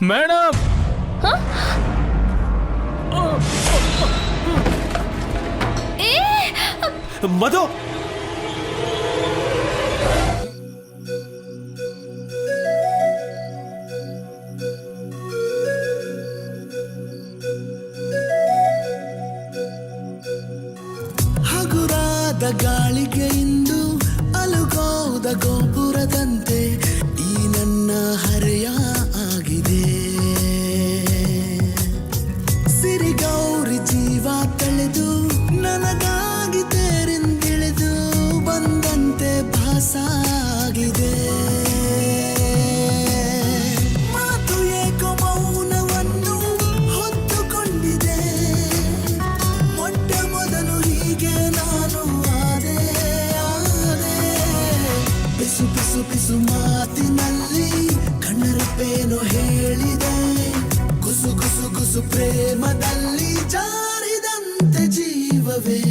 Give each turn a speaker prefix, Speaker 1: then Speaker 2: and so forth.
Speaker 1: Madam!
Speaker 2: ಏ!
Speaker 3: ಮಧು!
Speaker 4: ಹಗುರಾದ ಗಾಳಿಗೆ ಸಿರಿಗೌರಿ ಜೀವ ತಳೆದು ನನಗಾಗಿ ತೇರಿಂದಿಳಿದು ಬಂದಂತೆ ಭಾಸಾಗಿದೆ. ಹೊತ್ತುಕೊಂಡಿದೆ. ಪ್ರೇಮದಲ್ಲಿ ಜಾರಿದಂತೆ ಜೀವವೇ